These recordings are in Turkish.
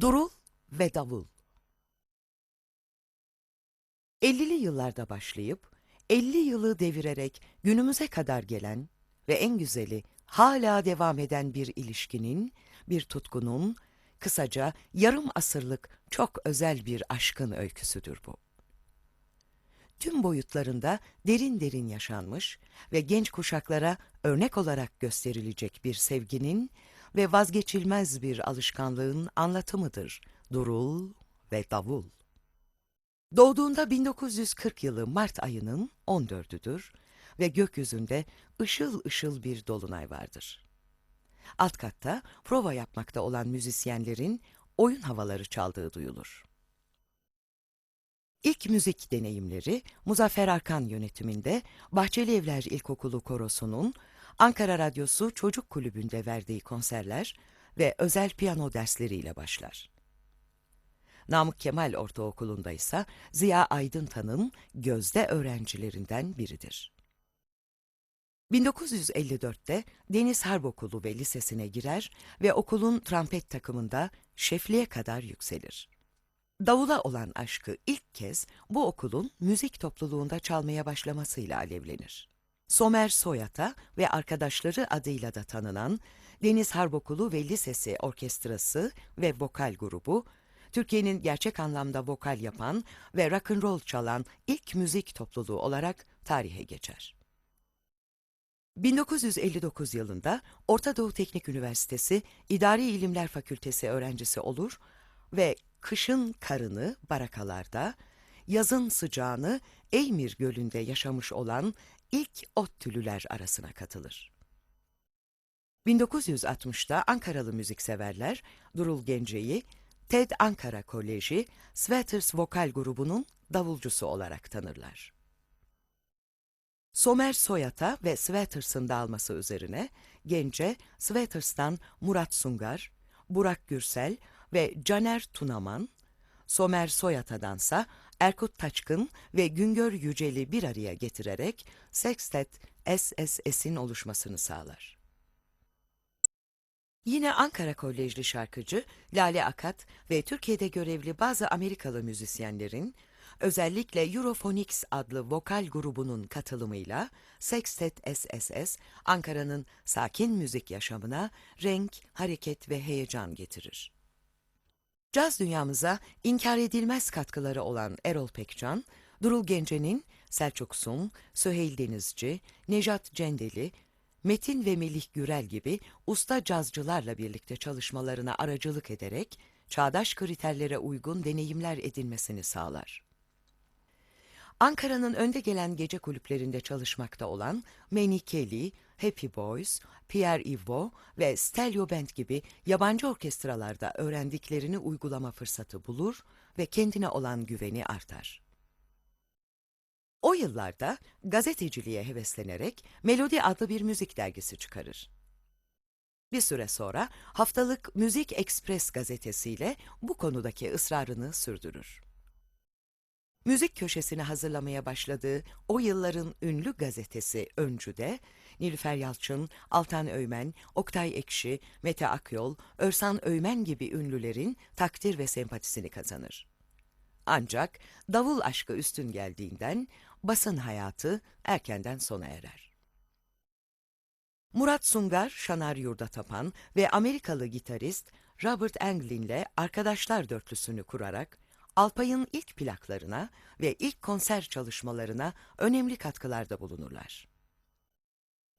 Durul ve Davul 50'li yıllarda başlayıp 50 yılı devirerek günümüze kadar gelen ve en güzeli hala devam eden bir ilişkinin, bir tutkunun, kısaca yarım asırlık çok özel bir aşkın öyküsüdür bu. Tüm boyutlarında derin derin yaşanmış ve genç kuşaklara örnek olarak gösterilecek bir sevginin ve vazgeçilmez bir alışkanlığın anlatımıdır Durul ve Davul. Doğduğunda 1940 yılı Mart ayının 14'üdür ve gökyüzünde ışıl ışıl bir dolunay vardır. Alt katta prova yapmakta olan müzisyenlerin oyun havaları çaldığı duyulur. İlk müzik deneyimleri Muzaffer Arkan yönetiminde Bahçeli Evler İlkokulu Korosu'nun Ankara Radyosu Çocuk Kulübü'nde verdiği konserler ve özel piyano dersleriyle başlar. Namık Kemal Ortaokulu'nda ise Ziya Aydıntan'ın gözde öğrencilerinden biridir. 1954'te Deniz Harp Okulu ve Lisesi'ne girer ve okulun trompet takımında şefliğe kadar yükselir. Davula olan aşkı ilk kez bu okulun müzik topluluğunda çalmaya başlamasıyla alevlenir. Somer Soyata ve arkadaşları adıyla da tanınan Deniz Harp Okulu ve Lisesi Orkestrası ve Vokal Grubu, Türkiye'nin gerçek anlamda vokal yapan ve rock and roll çalan ilk müzik topluluğu olarak tarihe geçer. 1959 yılında Orta Doğu Teknik Üniversitesi İdari İlimler Fakültesi öğrencisi olur ve kışın karını barakalarda, yazın sıcağını Eymir Gölü'nde yaşamış olan ilk ODTÜ'lüler arasına katılır. 1960'da Ankaralı müzikseverler Durul Gence'yi TED Ankara Koleji Sweaters Vokal Grubu'nun davulcusu olarak tanırlar. Somer Soyata ve Sweaters'ın dağılması üzerine Gence, Sweaters'tan Murat Sungar, Burak Gürsel ve Caner Tunaman, Somer Soyata'dansa Erkut Taçkın ve Güngör Yücel'i bir araya getirerek Sextet SSS'in oluşmasını sağlar. Yine Ankara Kolejli şarkıcı Lale Akat ve Türkiye'de görevli bazı Amerikalı müzisyenlerin özellikle Europhonics adlı vokal grubunun katılımıyla Sextet SSS Ankara'nın sakin müzik yaşamına renk, hareket ve heyecan getirir. Caz dünyamıza inkar edilmez katkıları olan Erol Pekcan, Durul Gence'nin Selçuk Sum, Süheyl Denizci, Nejat Cendeli, Metin ve Melih Gürel gibi usta cazcılarla birlikte çalışmalarına aracılık ederek çağdaş kriterlere uygun deneyimler edinmesini sağlar. Ankara'nın önde gelen gece kulüplerinde çalışmakta olan Manny Kelly, Happy Boys, Pierre Ivo ve Stelio Band gibi yabancı orkestralarda öğrendiklerini uygulama fırsatı bulur ve kendine olan güveni artar. O yıllarda gazeteciliğe heveslenerek Melodi adlı bir müzik dergisi çıkarır. Bir süre sonra haftalık Müzik Express gazetesiyle bu konudaki ısrarını sürdürür. Müzik köşesini hazırlamaya başladığı o yılların ünlü gazetesi Öncü'de, Nilüfer Yalçın, Altan Öymen, Oktay Ekşi, Mete Akyol, Örsan Öymen gibi ünlülerin takdir ve sempatisini kazanır. Ancak davul aşkı üstün geldiğinden basın hayatı erkenden sona erer. Murat Sungar, Şanar Yurda Tapan ve Amerikalı gitarist Robert Anglin'le arkadaşlar dörtlüsünü kurarak Alpay'ın ilk plaklarına ve ilk konser çalışmalarına önemli katkılarda bulunurlar.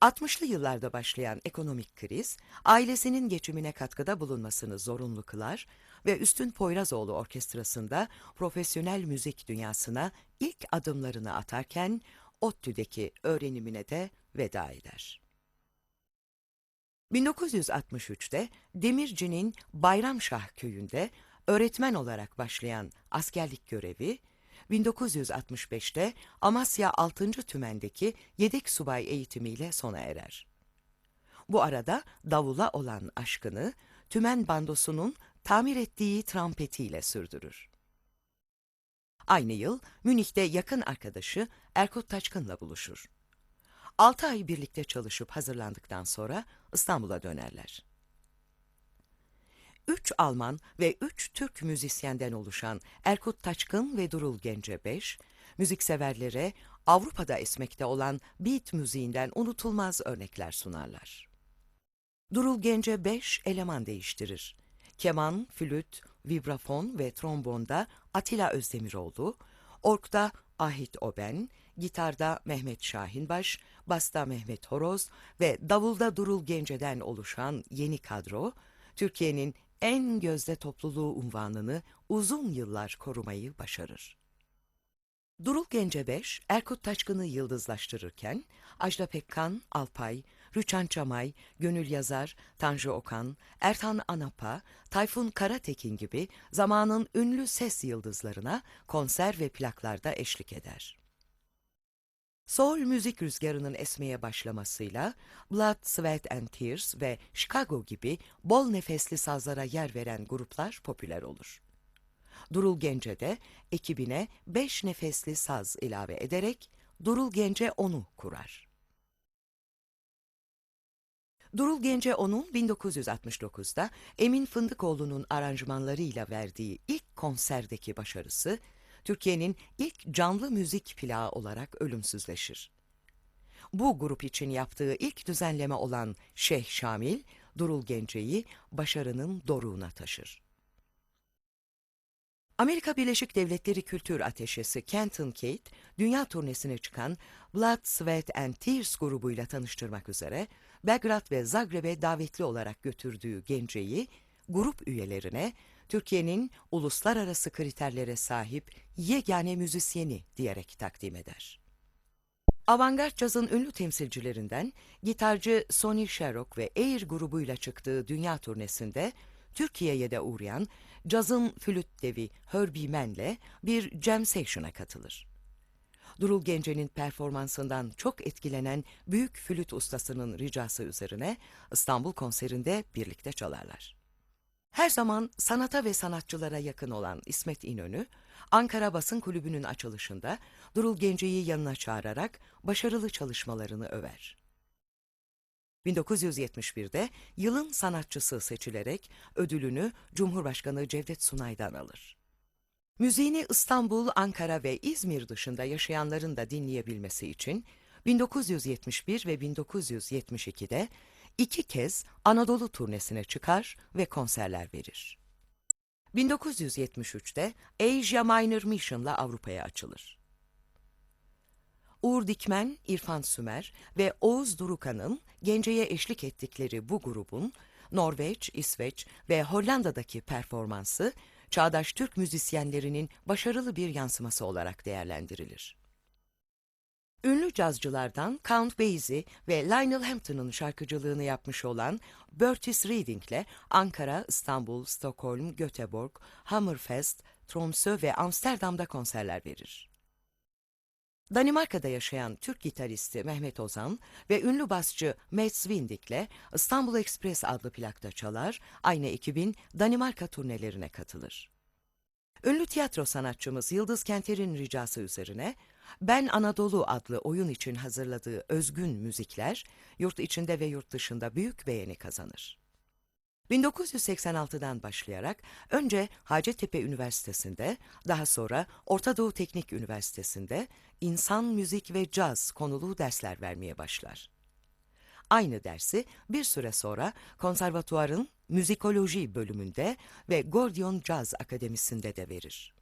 60'lı yıllarda başlayan ekonomik kriz, ailesinin geçimine katkıda bulunmasını zorunlu kılar ve Üstün Poyrazoğlu Orkestrası'nda profesyonel müzik dünyasına ilk adımlarını atarken ODTÜ'deki öğrenimine de veda eder. 1963'te Demirci'nin Bayramşah köyünde öğretmen olarak başlayan askerlik görevi, 1965'te Amasya 6. Tümen'deki yedek subay eğitimiyle sona erer. Bu arada davula olan aşkını Tümen bandosunun tamir ettiği trompetiyle sürdürür. Aynı yıl Münih'te yakın arkadaşı Erkut Taçkın'la buluşur. Altı ay birlikte çalışıp hazırlandıktan sonra İstanbul'a dönerler. Üç Alman ve üç Türk müzisyenden oluşan Erkut Taçkın ve Durul Gence 5, müzikseverlere Avrupa'da esmekte olan beat müziğinden unutulmaz örnekler sunarlar. Durul Gence 5 eleman değiştirir. Keman, flüt, vibrafon ve trombonda Atilla Özdemiroğlu, orkta Ahit Oben, gitarda Mehmet Şahinbaş, basta Mehmet Horoz ve davulda Durul Gence'den oluşan yeni kadro, Türkiye'nin en gözde topluluğu unvanını uzun yıllar korumayı başarır. Durul Gence 5, Erkut Taşkın'ı yıldızlaştırırken, Ajda Pekkan, Alpay, Rüçhan Çamay, Gönül Yazar, Tanju Okan, Ertan Anapa, Tayfun Karatekin gibi zamanın ünlü ses yıldızlarına konser ve plaklarda eşlik eder. Soul müzik rüzgarının esmeye başlamasıyla Blood, Sweat and Tears ve Chicago gibi bol nefesli sazlara yer veren gruplar popüler olur. Durul Gence de ekibine beş nefesli saz ilave ederek Durul Gence onu kurar. Durul Gence onun 1969'da Emin Fındıkoğlu'nun aranjmanlarıyla verdiği ilk konserdeki başarısı, Türkiye'nin ilk canlı müzik plağı olarak ölümsüzleşir. Bu grup için yaptığı ilk düzenleme olan Şeyh Şamil, Durul Gence'yi başarının doruğuna taşır. Amerika Birleşik Devletleri Kültür Ateşesi Kenton Kate, dünya turnesine çıkan Blood, Sweat and Tears grubuyla tanıştırmak üzere Belgrad ve Zagreb'e davetli olarak götürdüğü Gence'yi grup üyelerine Türkiye'nin uluslararası kriterlere sahip yegane müzisyeni diyerek takdim eder. Avantgard cazın ünlü temsilcilerinden gitarcı Sonny Sherrock ve Air grubuyla çıktığı dünya turnesinde Türkiye'ye de uğrayan cazın flüt devi Herbie Mann'le bir jam session'a katılır. Durul Gence'nin performansından çok etkilenen büyük flüt ustasının ricası üzerine İstanbul konserinde birlikte çalarlar. Her zaman sanata ve sanatçılara yakın olan İsmet İnönü, Ankara Basın Kulübü'nün açılışında Durul Gence'yi yanına çağırarak başarılı çalışmalarını över. 1971'de yılın sanatçısı seçilerek ödülünü Cumhurbaşkanı Cevdet Sunay'dan alır. Müziğini İstanbul, Ankara ve İzmir dışında yaşayanların da dinleyebilmesi için 1971 ve 1972'de iki kez Anadolu turnesine çıkar ve konserler verir. 1973'te Asia Minor Mission'la Avrupa'ya açılır. Uğur Dikmen, İrfan Sümer ve Oğuz Durukan'ın Gence'ye eşlik ettikleri bu grubun Norveç, İsveç ve Hollanda'daki performansı çağdaş Türk müzisyenlerinin başarılı bir yansıması olarak değerlendirilir. Ünlü cazcılardan Count Basie ve Lionel Hampton'ın şarkıcılığını yapmış olan Bertis Reading'le Ankara, İstanbul, Stockholm, Göteborg, Hammerfest, Tromsø ve Amsterdam'da konserler verir. Danimarka'da yaşayan Türk gitaristi Mehmet Ozan ve ünlü basçı Mats Windick'le İstanbul Express adlı plakta çalar, aynı ekibin Danimarka turnelerine katılır. Ünlü tiyatro sanatçımız Yıldız Kenter'in ricası üzerine Ben Anadolu adlı oyun için hazırladığı özgün müzikler yurt içinde ve yurt dışında büyük beğeni kazanır. 1986'dan başlayarak önce Hacettepe Üniversitesi'nde, daha sonra Orta Doğu Teknik Üniversitesi'nde insan, müzik ve caz konulu dersler vermeye başlar. Aynı dersi bir süre sonra konservatuarın müzikoloji bölümünde ve Gordion Caz Akademisi'nde de verir.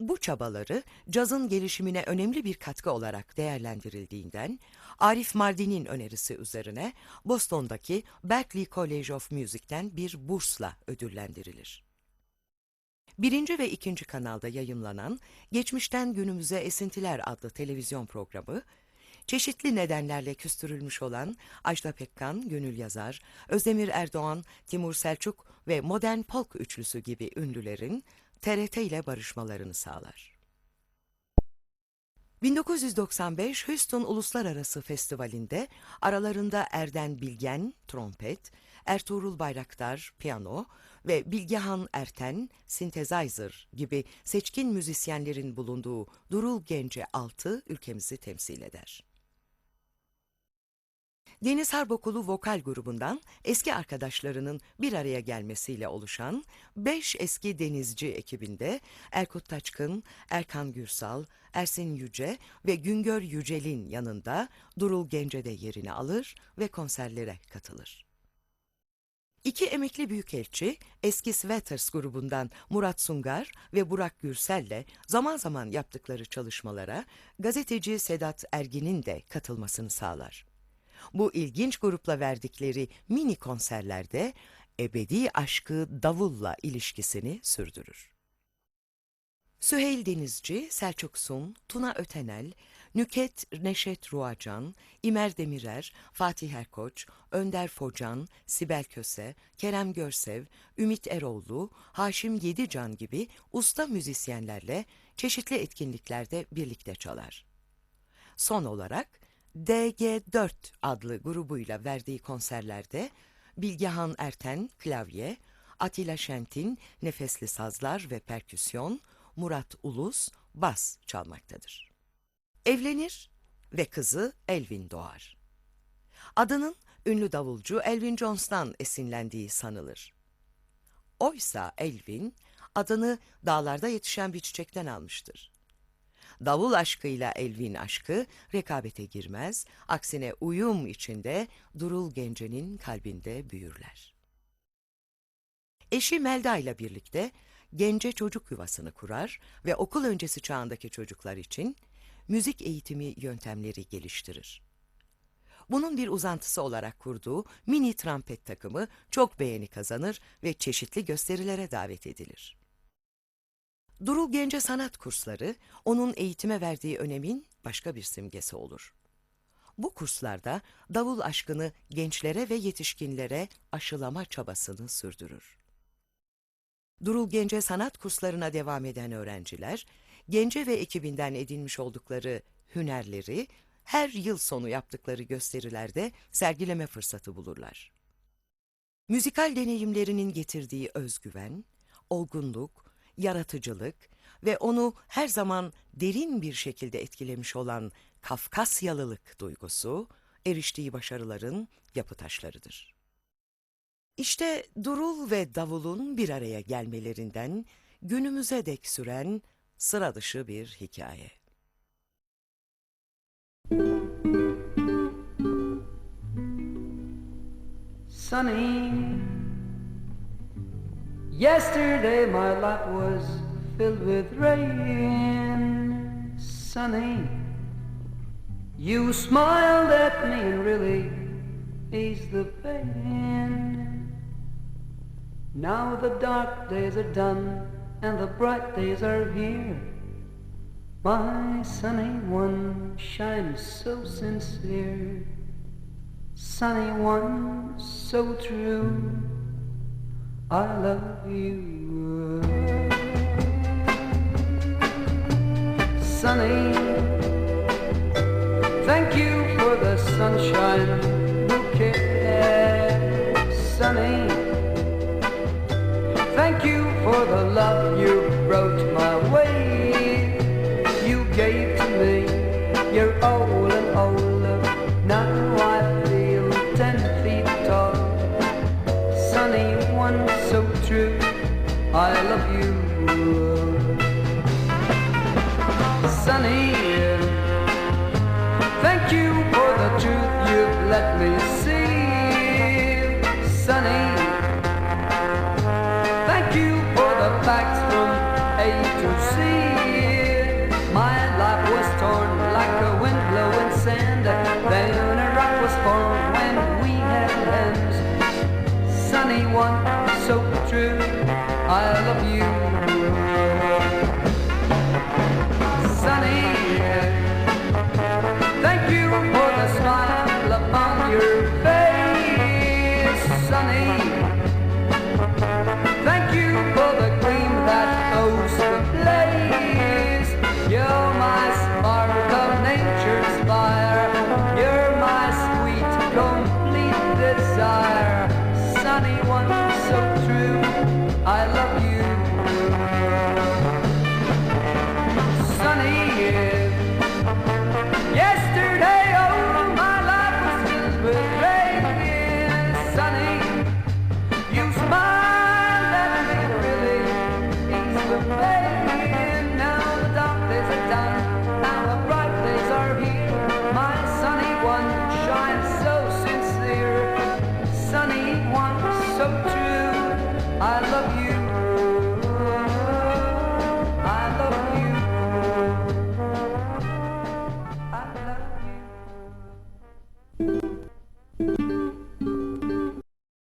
Bu çabaları cazın gelişimine önemli bir katkı olarak değerlendirildiğinden Arif Mardin'in önerisi üzerine Boston'daki Berklee College of Music'ten bir bursla ödüllendirilir. Birinci ve ikinci kanalda yayımlanan Geçmişten Günümüze Esintiler adlı televizyon programı, çeşitli nedenlerle küstürülmüş olan Ajda Pekkan, Gönül Yazar, Özdemir Erdoğan, Timur Selçuk ve Modern Polk üçlüsü gibi ünlülerin TRT ile barışmalarını sağlar. 1995 Houston Uluslararası Festivali'nde aralarında Erden Bilgen, trompet, Ertuğrul Bayraktar, piyano ve Bilgehan Erten, synthesizer gibi seçkin müzisyenlerin bulunduğu Durul Gence 6 ülkemizi temsil eder. Deniz Harp vokal grubundan eski arkadaşlarının bir araya gelmesiyle oluşan 5 eski denizci ekibinde Erkut Taçkın, Erkan Gürsal, Ersin Yüce ve Güngör Yücel'in yanında Durul Gence de yerini alır ve konserlere katılır. İki emekli büyükelçi, eski Sweaters grubundan Murat Sungar ve Burak Gürsel'le zaman zaman yaptıkları çalışmalara gazeteci Sedat Ergin'in de katılmasını sağlar. Bu ilginç grupla verdikleri mini konserlerde ebedi aşkı davulla ilişkisini sürdürür. Süheyl Denizci, Selçuk Sun, Tuna Ötenel, Nüket Neşet Ruacan, İmer Demirer, Fatih Erkoç, Önder Focan, Sibel Köse, Kerem Görsev, Ümit Eroğlu, Haşim Yedican gibi usta müzisyenlerle çeşitli etkinliklerde birlikte çalar. Son olarak DG4 adlı grubuyla verdiği konserlerde Bilgehan Erten klavye, Atilla Şentin nefesli sazlar ve perküsyon, Murat Ulus bas çalmaktadır. Evlenir ve kızı Elvin doğar. Adının ünlü davulcu Elvin Jones'tan esinlendiği sanılır. Oysa Elvin adını dağlarda yetişen bir çiçekten almıştır. Davul aşkıyla Elvin aşkı rekabete girmez, aksine uyum içinde Durul Gence'nin kalbinde büyürler. Eşi Melda ile birlikte Gence çocuk yuvasını kurar ve okul öncesi çağındaki çocuklar için müzik eğitimi yöntemleri geliştirir. Bunun bir uzantısı olarak kurduğu mini trompet takımı çok beğeni kazanır ve çeşitli gösterilere davet edilir. Durul Gence sanat kursları onun eğitime verdiği önemin başka bir simgesi olur. Bu kurslarda davul aşkını gençlere ve yetişkinlere aşılama çabasını sürdürür. Durul Gence sanat kurslarına devam eden öğrenciler, Gence ve ekibinden edinmiş oldukları hünerleri her yıl sonu yaptıkları gösterilerde sergileme fırsatı bulurlar. Müzikal deneyimlerinin getirdiği özgüven, olgunluk, yaratıcılık ve onu her zaman derin bir şekilde etkilemiş olan Kafkasyalılık duygusu, eriştiği başarıların yapı taşlarıdır. İşte Durul ve Davul'un bir araya gelmelerinden günümüze dek süren sıra dışı bir hikaye. sunny. Yesterday my life was filled with rain, sunny. You smiled at me and really eased the pain. Now the dark days are done and the bright days are here. My sunny one shines so sincere. Sunny one, so true. I love you. Sunny, thank you for the sunshine bouquet. Sunny, thank you for the love you brought from A to C.